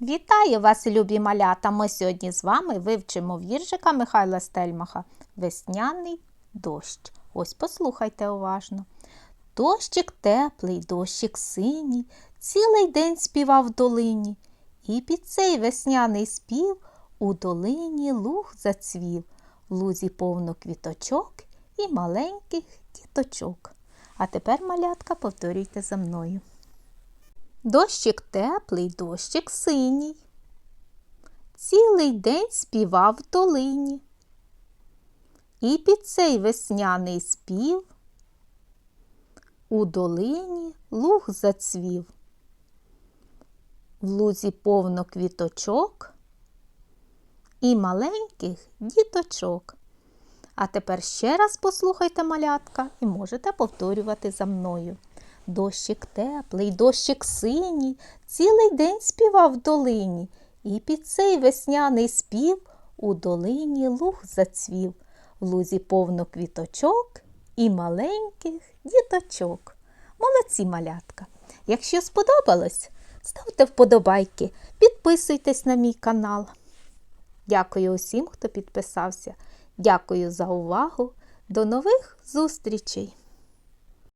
Вітаю вас, любі малята! Ми сьогодні з вами вивчимо віршика Михайла Стельмаха Весняний дощ. Ось послухайте уважно. Дощик теплий, дощик синій, цілий день співав в долині. І під цей весняний спів у долині луг зацвів, лузі повно квіточок і маленьких діточок. А тепер, малятка, повторюйте за мною. Дощик теплий, дощик синій. Цілий день співав в долині. І під цей весняний спів у долині луг зацвів. В лузі повно квіточок і маленьких діточок. А тепер ще раз послухайте малятка і можете повторювати за мною. Дощик теплий, дощик синій, цілий день співав в долині, і під цей весняний спів у долині луг зацвів, в лузі повно квіточок і маленьких діточок. Молодці малятка! Якщо сподобалось, ставте вподобайки, підписуйтесь на мій канал. Дякую усім, хто підписався. Дякую за увагу. До нових зустрічей!